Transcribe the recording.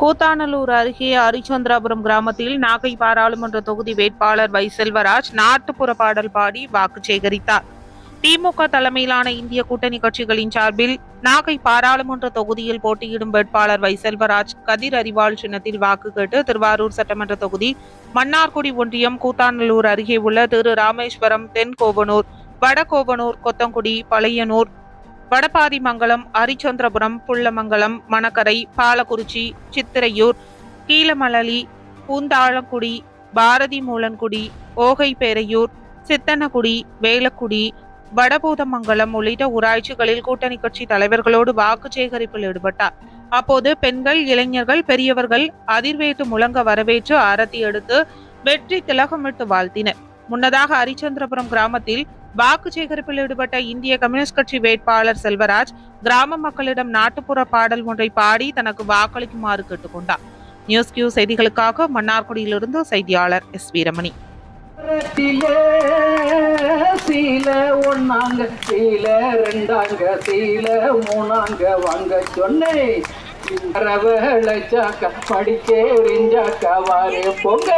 கூத்தாநல்லூர் அருகே ஹரிச்சந்திராபுரம் கிராமத்தில் நாகை பாராளுமன்ற தொகுதி வேட்பாளர் வை செல்வராஜ் நாட்டுப்புற பாடல் பாடி வாக்கு சேகரித்தார். திமுக தலைமையிலான இந்திய கூட்டணி கட்சிகளின் சார்பில் நாகை பாராளுமன்ற தொகுதியில் போட்டியிடும் வேட்பாளர் வை செல்வராஜ் கதிர் அறிவாள் சின்னத்தில் வாக்கு கேட்டு திருவாரூர் சட்டமன்ற தொகுதி மன்னார்குடி ஒன்றியம் கூத்தாநல்லூர் அருகே உள்ள திரு ராமேஸ்வரம் தென்கோவனூர் வடகோவனூர் கொத்தங்குடி பழையனூர் வடபாதிமங்கலம் ஹரிச்சந்திரபுரம் புள்ளமங்கலம் மணக்கரை பாலக்குறிச்சி சித்திரையூர் கீழமலலி பூந்தாளக்குடி பாரதி மூலன்குடி ஓகைப்பேரையூர் சித்தனகுடி வேலக்குடி வடபூதமங்கலம் உள்ளிட்ட ஊராட்சிகளில் கூட்டணி கட்சி தலைவர்களோடு வாக்கு சேகரிப்பில் ஈடுபட்டார். அப்போது பெண்கள் இளைஞர்கள் பெரியவர்கள் அதிர்வேட்டு முழங்க வரவேற்று ஆரத்தி எடுத்து வெற்றி திலகமிட்டு வாழ்த்தினர். முன்னதாக ஹரிச்சந்திரபுரம் கிராமத்தில் வாக்கு சேகரிப்பில் ஈடுபட்ட இந்திய கம்யூனிஸ்ட் கட்சி வேட்பாளர் செல்வராஜ் கிராம மக்களிடம் நாட்டுப்புற பாடல் ஒன்றை பாடி தனக்கு வாக்களிக்குமாறு கேட்டுக்கொண்டார். நியூஸ் கியூ செய்திகளுக்காக மன்னார்குடியிலிருந்து செய்தியாளர் எஸ் வீரமணி. சீல ஒன்னாங்க சீல ரெண்டாங்க சீல மூணாங்க வாங்க சொன்னேன். ரவளைச்சாக்க வாரே பொங்க.